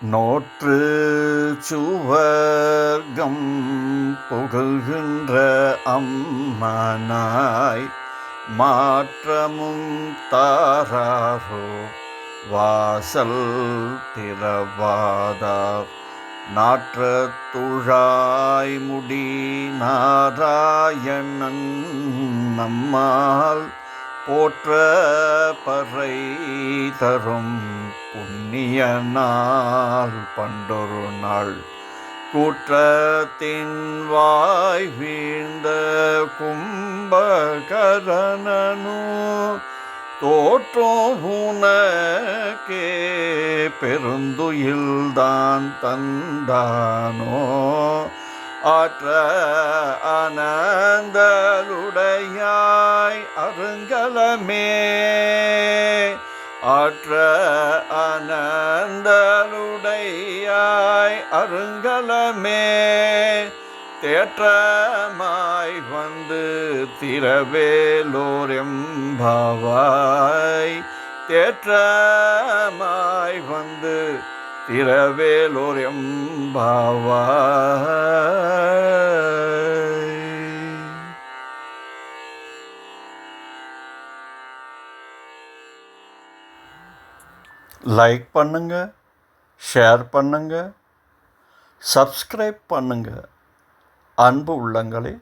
நோற்று சுவர்க்கம் புகழ்கின்ற அம்மனாய் மாற்றமும் தாராரோ வாசல் திறவாதார். நாற்ற துழாய் முடி நாராயணன் நம்மால் போற்ற பறை தரும் இனிய நாள் பண்டொரு நாள். கூற்றத்தின் வாய் வீழ்ந்த கும்பகரணனு தோற்றம் உனக்கே பெருந்துயில்தான் தந்தானோ. ஆற்ற அனந்தலுடையாய் அருங்கலமே ஆற்ற அனந்தலுடையாய் அருங்கலமே தேற்றமாய் வந்து திரவேலோர் எம்பாவாய் தேற்றமாய் வந்து திரவேலோர் லைக் பண்ணுங்க ஷேர் பண்ணுங்க சப்ஸ்கிரைப் பண்ணுங்க. அன்பு உள்ளங்களே